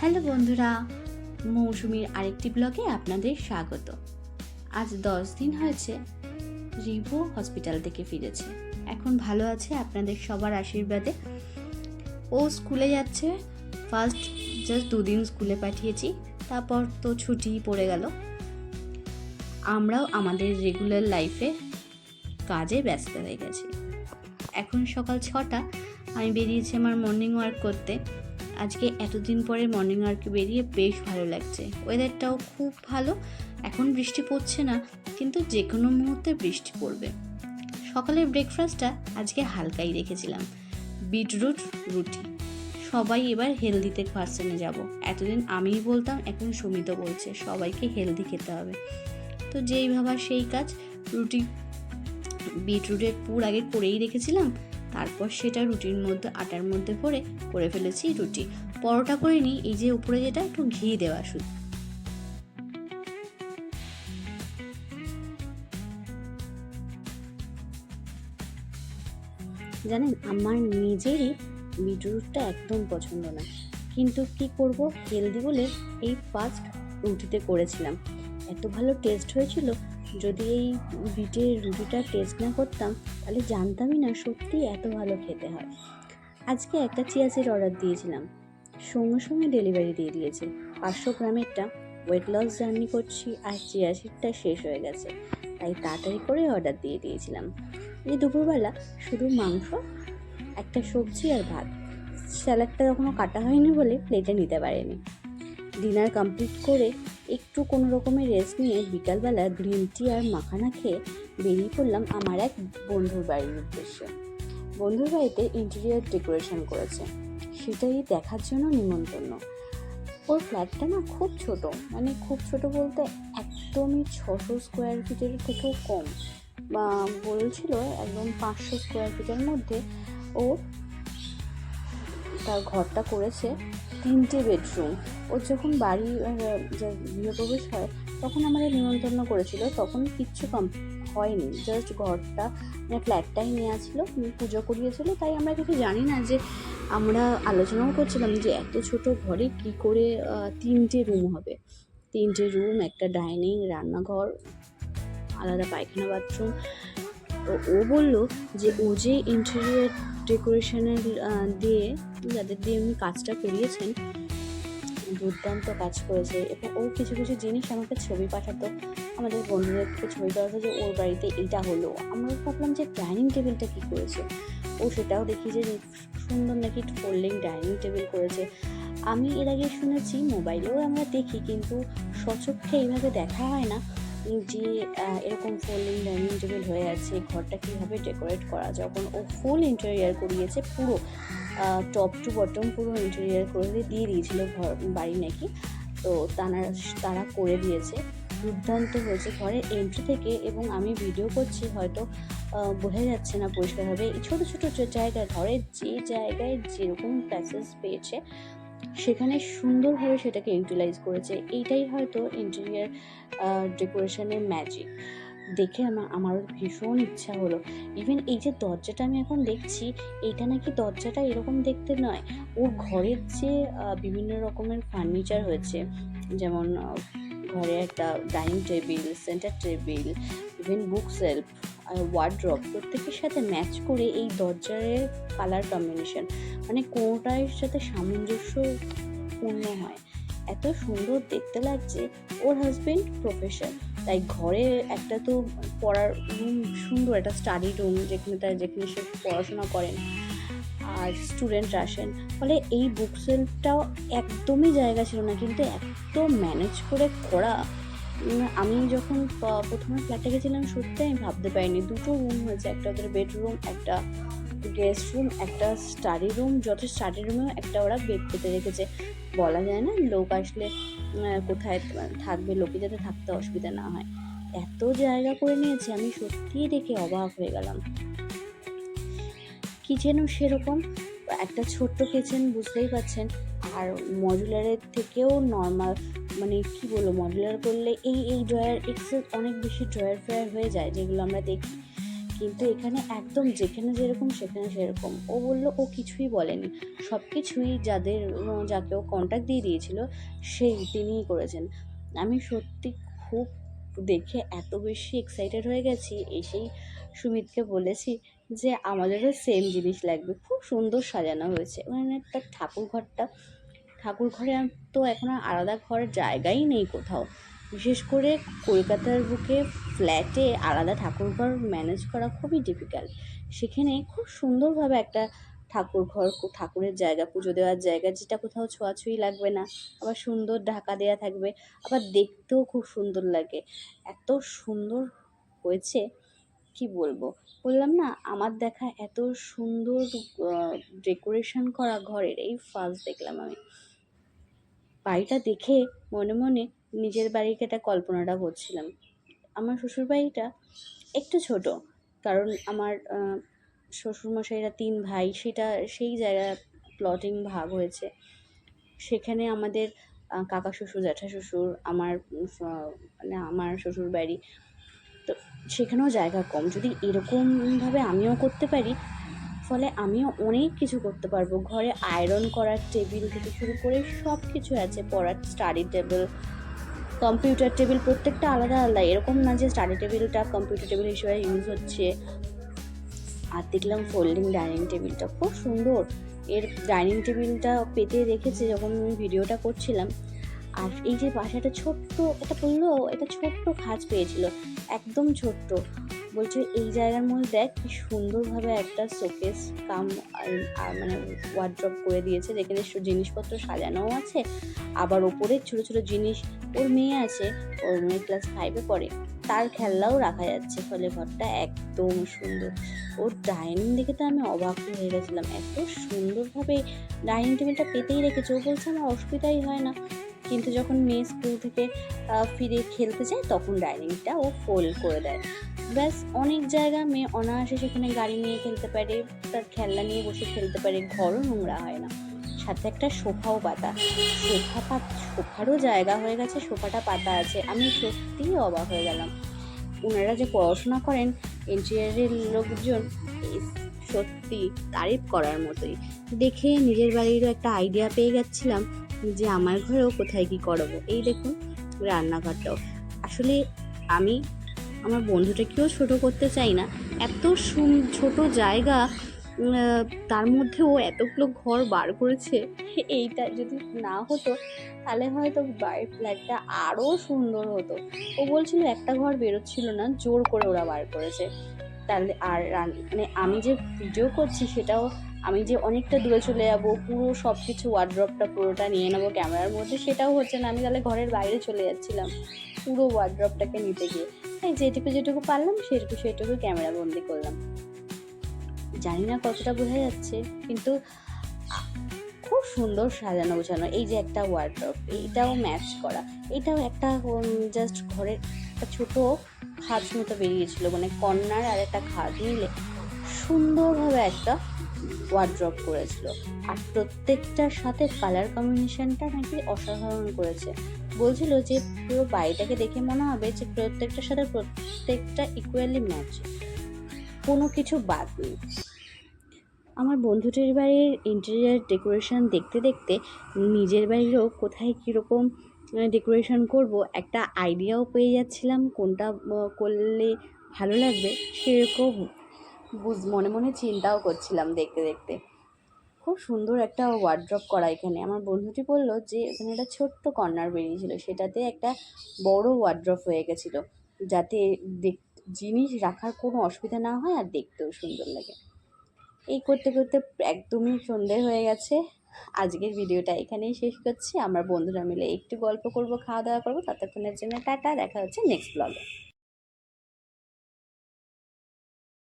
Hello বন্ধুরা, মৌসুমীর আরেকটি ব্লগে আপনাদের স্বাগত। আজ দশ দিন হয়েছে রিভো হসপিটাল থেকে ফিরেছে। এখন ভালো আছে আপনাদের সবার আশীর্বাদে। ও স্কুলে যাচ্ছে ফার্স্ট জাস্ট দুদিন স্কুলে পাঠিয়েছি, তারপর তো ছুটি পড়ে গেল। আমরাও আমাদের রেগুলার লাইফে কাজে ব্যস্ত হয়ে গেছি। এখন সকাল ছটা, আমি বেরিয়েছি আমার মর্নিং ওয়ার্ক করতে। আজকে এতদিন পরে মর্নিং ওয়ার্কে বেরিয়ে বেশ ভালো লাগছে। ওয়েদারটাও খুব ভালো, এখন বৃষ্টি পড়ছে না, কিন্তু যে কোনো মুহূর্তে বৃষ্টি পড়বে। সকালের ব্রেকফাস্টটা আজকে হালকাই রেখেছিলাম। বিটরুট রুটি। সবাই এবার হেলদিতে পার্সেনে যাব। এতদিন আমিই বলতাম, এখন সুমিত বলছে, সবাইকে হেলদি খেতে হবে। তো যেই ভাবা সেই কাজ, রুটি বিটরুটের পুর আগে করেই রেখেছিলাম তারপর সেটা রুটির মধ্যে, আটার মধ্যে ভরে করে ফেলেছি রুটি। পরোটা করে নিই, এই যে উপরে যেটা, একটু ঘি দেওয়া শুধু। জানেন, আমার নিজেরই বিটরুটটা একদম পছন্দ না। কিন্তু কি করব হেলদি বলে এই ফার্স্ট রুটিতে করেছিলাম। এত ভালো টেস্ট হয়েছিল যদি এই বিটের রুটিটা টেস্ট না করতাম, তাহলে জানতামই না সত্যি এত ভালো খেতে হয়। আজকে একটা চিয়া সিড অর্ডার দিয়েছিলাম। সঙ্গে সঙ্গে ডেলিভারি দিয়ে দিয়েছে। পাঁচশো গ্রামেরটা ওয়েট লস জার্নি করছি আর চিয়া সিডটা শেষ হয়ে গেছে। তাই তাড়াতাড়ি করে অর্ডার দিয়ে দিয়েছিলাম। এই দুপুরবেলা শুধু মাংস, একটা সবজি আর ভাত। স্যালাডটা এখনও কাটা হয়নি বলে প্লেটে নিতে পারেনি। ডিনার কমপ্লিট করে একটু কোনো রকমের রেস্ট নিয়ে বিকালবেলা গ্রিন টি আর মাখানা খেয়ে বেরিয়ে পড়লাম আমার এক বন্ধুর বাড়ির উদ্দেশ্যে। বন্ধুর বাড়িতে ইন্টেরিয়ার ডেকোরেশন করেছে। সেটাই দেখার জন্য নিমন্ত্রণ। ওর ফ্ল্যাটটা না খুব ছোট। মানে খুব ছোট বলতে একদমই ছশো স্কোয়ার ফিটের থেকেও কম। বা বলছিল একদম পাঁচশো স্কোয়ার ফিটের মধ্যে ও তার ঘরটা করেছে। তিনটে বেডরুম। ওর যখন বাড়ি গৃহপ্রবেশ হয়, তখন আমাদের নিমন্ত্রণ করেছিল। তখন কিচ্ছু কম হয়নি। জাস্ট ঘরটা মানে ফ্ল্যাটটাই নেওয়া ছিল পুজো করিয়েছিল। তাই আমরা কিছু জানি না যে আমরা আলোচনাও করছিলাম যে এত ছোট ঘরে কি করে তিনটে রুম হবে। তিনটে রুম, একটা ডাইনিং, রান্নাঘর, আলাদা পায়খানা বাথরুম তো ও বলল যে, ও যে ইন্টেরিয়ার ডেকোরেশনের দিয়ে যাদের দিয়ে উনি কাজটা করিয়েছেন, দুর্দান্ত কাজ করেছে। এবং ও কিছু কিছু জিনিস আমাকে ছবি পাঠাতো, আমাদের বন্ধুদেরকে ছবি পাঠাতো যে, ওর বাড়িতে এইটা হলো। আমরা ভাবলাম যে ডাইনিং টেবিলটা কী করেছে? ও সেটাও দেখি যে, সুন্দর নাকি ফোল্ডিং ডাইনিং টেবিল করেছে। আমি এর আগে শুনেছি, মোবাইলেও আমরা দেখি, কিন্তু সচক্ষে এইভাবে দেখা হয় না। যে এরকম ফোল্ডিং ডাইনিং টেবিল হয়ে আছে ঘরটা কীভাবে ডেকোরেট করা যখন ও ফুল ইন্টেরিয়ার করিয়েছে, পুরো টপ টু বটম পুরো ইন্টেরিয়ার করে দিয়ে দিয়ে দিয়েছিল ঘর, বাড়ি নাকি। তো তারা তারা করে দিয়েছে। দুর্দান্ত হয়েছে ঘরের এন্ট্রি থেকে এবং আমি ভিডিও করছি, হয়তো বোঝা যাচ্ছে না পরিষ্কারভাবে। এই ছোটো ছোটো জায়গায় ঘরের যে জায়গায় যেরকম প্যাসেজ পেয়েছে সেখানে সুন্দরভাবে সেটাকে ইউটিলাইজ করেছে। এইটাই হয়তো ইন্টেরিয়ার ডেকোরেশনের ম্যাজিক দেখে আমার আমারও ভীষণ ইচ্ছা হলো। ইভেন এই যে দরজাটা আমি এখন দেখছি, এইটা নাকি দরজাটা এরকম দেখতে নয়। ওর ঘরের যে বিভিন্ন রকমের ফার্নিচার হয়েছে, যেমন ঘরে একটা dining table centre table even book shelf wardrobe প্রত্যেকের সাথে ম্যাচ করে এই দরজার কালার কম্বিনেশন মানে কোনোটার সাথে সামঞ্জস্যপূর্ণ হয়। এত সুন্দর দেখতে লাগছে ওর হাজবেন্ড প্রফেশন তাই ঘরে একটা তো পড়ার রুম সুন্দর একটা স্টাডি রুম যেখানে তার যেখানে সে পড়াশোনা করেন আর স্টুডেন্ট আসেন। ফলে এই বুক সেলফটাও একদমই জায়গা ছিল না, কিন্তু এত ম্যানেজ করে করা আমি যখন প্রথমে ফ্ল্যাটে গেছিলাম, সত্যি আমি ভাবতে পারিনি। দুটো রুম হয়েছে, একটা ওদের বেডরুম একটা গেস্ট রুম একটা স্টাডি রুম যত স্টাডি রুমেও একটা ওরা বেড পেতে রেখেছে। বলা যায় না, লোক আসলে কোথায় থাকবে, লোকে যাতে থাকতে অসুবিধা না হয়। এত জায়গা করে নিয়েছে, আমি সত্যিই দেখে অবাক হয়ে গেলাম। কিচেনও সেরকম, একটা ছোট্ট কিচেন বুঝতেই পারছেন। আর মডুলারের থেকেও নর্মাল মানে কি বলব মডুলার করলে এই এই ড্রয়ার এক্সেস অনেক বেশি ড্রয়ার ফ্রয়ার হয়ে যায়, যেগুলো আমরা দেখি। কিন্তু এখানে একদম যেখানে যেরকম, সেখানে সেরকম। ও বলল, ও কিছুই বলেনি। সব কিছুই যাদের যাকে ও কন্ট্যাক্ট দিয়ে দিয়েছিল, সেই তিনিই করেছেন। আমি সত্যি খুব দেখে এত বেশি এক্সাইটেড হয়ে গেছি, এসেই সুমিতকে বলেছি যে, আমাদেরও সেম জিনিস লাগবে। খুব সুন্দর সাজানো হয়েছে। মানে একটা ঠাকুর ঘরটা ঠাকুর ঘরে তো এখন আলাদা ঘর জায়গাই নেই কোথাও। বিশেষ করে কলকাতার বুকে ফ্ল্যাটে আলাদা ঠাকুর ঘর ম্যানেজ করা খুবই ডিফিকাল্ট সেখানে খুব সুন্দরভাবে একটা ঠাকুর ঘর ঠাকুরের জায়গা, পুজো দেওয়ার জায়গা, যেটা কোথাও ছোঁয়াছুঁই লাগবে না। আবার সুন্দর ঢাকা দেওয়া থাকবে, আবার দেখতেও খুব সুন্দর লাগে। এত সুন্দর হয়েছে, কি বলব? বললাম না, আমার দেখা এত সুন্দর ডেকোরেশন করা ঘরের, এই ফার্স্ট দেখলাম আমি। বাড়িটা দেখে মনে মনে নিজের বাড়িকে একটা কল্পনাটা করছিলাম। আমার শ্বশুর বাড়িটা একটু ছোট, কারণ আমার শ্বশুরমশাইরা তিন ভাই, সেটা, সেই জায়গায় প্লটিং ভাগ হয়েছে। সেখানে আমাদের কাকা শ্বশুর, জ্যাঠা শ্বশুর, আমার মানে আমার শ্বশুর বাড়ি। তো সেখানেও জায়গা কম। যদি এরকমভাবে আমিও করতে পারি ফলে আমিও অনেক কিছু করতে পারব। ঘরে আয়রন করার টেবিল থেকে শুরু করে সব কিছু আছে, পড়ার স্টাডি টেবিল কম্পিউটার টেবিল প্রত্যেকটা আলাদা আলাদা। এরকম না যে স্টাডি টেবিলটা কম্পিউটার টেবিল হিসেবে ইউজ হচ্ছে। আর দেখলাম ফোল্ডিং ডাইনিং টেবিলটা খুব সুন্দর। এর ডাইনিং টেবিলটা পেতে রেখেছে যখন আমি ভিডিওটা করছিলাম। আর এই যে পাশে একটা ছোট্ট এটা বলল এটা ছোট্ট খাঁজ পেয়েছিল। একদম ছোট্ট। বলছে, এই জায়গার মধ্যে দেখ কি সুন্দরভাবে একটা শোকেস কাম মানে ওয়ার্ড্রপ করে দিয়েছে। যেখানে জিনিসপত্র সাজানোও আছে, আবার ওপরে ছোটো ছোটো জিনিস ওর মেয়ে আছে, ওর মেয়ে ক্লাস ফাইভে পড়ে। তার খেলনাও রাখা যাচ্ছে, ফলে ঘরটা একদম সুন্দর। ওর ডাইনিং দেখে তো আমি অবাক হয়ে গেছিলাম। এত সুন্দরভাবে ডাইনিং টেবিলটা পেতেই রেখেছে। ও বলছে, আমার অসুবিধাই হয় না। কিন্তু যখন মেয়ে স্কুল থেকে ফিরে খেলতে যায়, তখন ডাইনিংটা ও ফোল্ড করে দেয়। ব্যাস, অনেক জায়গা মেয়ে অনায়াসে সেখানে গাড়ি নিয়ে খেলতে পারে, তার খেলনা নিয়ে বসে খেলতে পারে, ঘরও নোংরা হয় না। সাথে একটা সোফাও পাতা। সোফা পাত, সোফারও জায়গা হয়ে গেছে, সোফাটা পাতা আছে। আমি সত্যিই অবাক হয়ে গেলাম। ওনারা যে পড়াশোনা করেন ইন্টেরিয়ারের লোকজন সত্যি তারিফ করার মতোই। দেখে নিজের বাড়িরও একটা আইডিয়া পেয়ে যাচ্ছিলাম যে আমার ঘরেও কোথায় কি করব। এই দেখুন, রান্নাঘরটাও। আসলে আমি আমার বন্ধুটাকেও ছোট করতে চাই না। এত সুন, ছোট জায়গা তার মধ্যেও এতগুলো ঘর বার করেছে, এইটা যদি না হতো, তাহলে হয়তো বাড়ির ফ্ল্যাটটা আরও সুন্দর হতো। ও বলছিল, একটা ঘর বেরোচ্ছিল না, জোর করে ওরা বার করেছে। তাহলে আর মানে আমি যে ভিডিও করছি, সেটাও আমি যে অনেকটা দূরে চলে যাব, পুরো সব কিছু ওয়ার্ড্রপটা পুরোটা নিয়ে নেব ক্যামেরার মধ্যে, সেটাও হচ্ছে না। আমি তাহলে ঘরের বাইরে চলে যাচ্ছিলাম, পুরো ওয়ার্ড্রপটাকে নিতে গিয়ে। যেটুকু যেটুকু পারলাম, সেটুকু সেটুকু ক্যামেরা বন্দি করলাম। জানি না কতটা বোঝা যাচ্ছে, কিন্তু খুব সুন্দর সাজানো গোছানো, এই যে একটা ওয়ার্ড্রপ এইটাও ম্যাচ করা। এটাও একটা জাস্ট ঘরের একটা ছোটো খাজ মতো বেরিয়েছিল মানে কর্নার আর একটা খাজ মিলে। সুন্দরভাবে একটা ওয়ার্ড্রপ করেছিল। আর প্রত্যেকটার সাথে কালার কম্বিনেশনটা নাকি অসাধারণ করেছে। বলছিল যে পুরো বাড়িটাকে দেখে মনে হবে যে প্রত্যেকটার সাথে প্রত্যেকটা ইকুয়ালি ম্যাচ কোনো কিছু বাদ নেই। আমার বন্ধুটির বাড়ির ইন্টেরিয়ার ডেকোরেশন দেখতে দেখতে নিজের বাড়িরও কোথায় কীরকম ডেকোরেশন করব একটা আইডিয়াও পেয়ে যাচ্ছিলাম কোনটা করলে ভালো লাগবে সেরকম বুঝ, মনে মনে চিন্তাও করছিলাম দেখতে দেখতে। খুব সুন্দর একটা ওয়ার্ড্রপ করা এখানে। আমার বন্ধুটি বলল যে এখানে একটা ছোট্ট কর্নার বেরিয়েছিল। সেটাতে একটা বড় ওয়ার্ড্রপ হয়ে গেছিল, যাতে দেখ, জিনিস রাখার কোনো অসুবিধা না হয় আর দেখতেও সুন্দর লাগে। এই করতে করতে একদমই সন্ধে হয়ে গেছে। আজকের ভিডিওটা এখানেই শেষ করছি। আমরা বন্ধুরা মিলে একটু গল্প করব খাওয়া দাওয়া করব। ততক্ষণের জন্য টাটা, দেখা হচ্ছে নেক্সট ব্লগে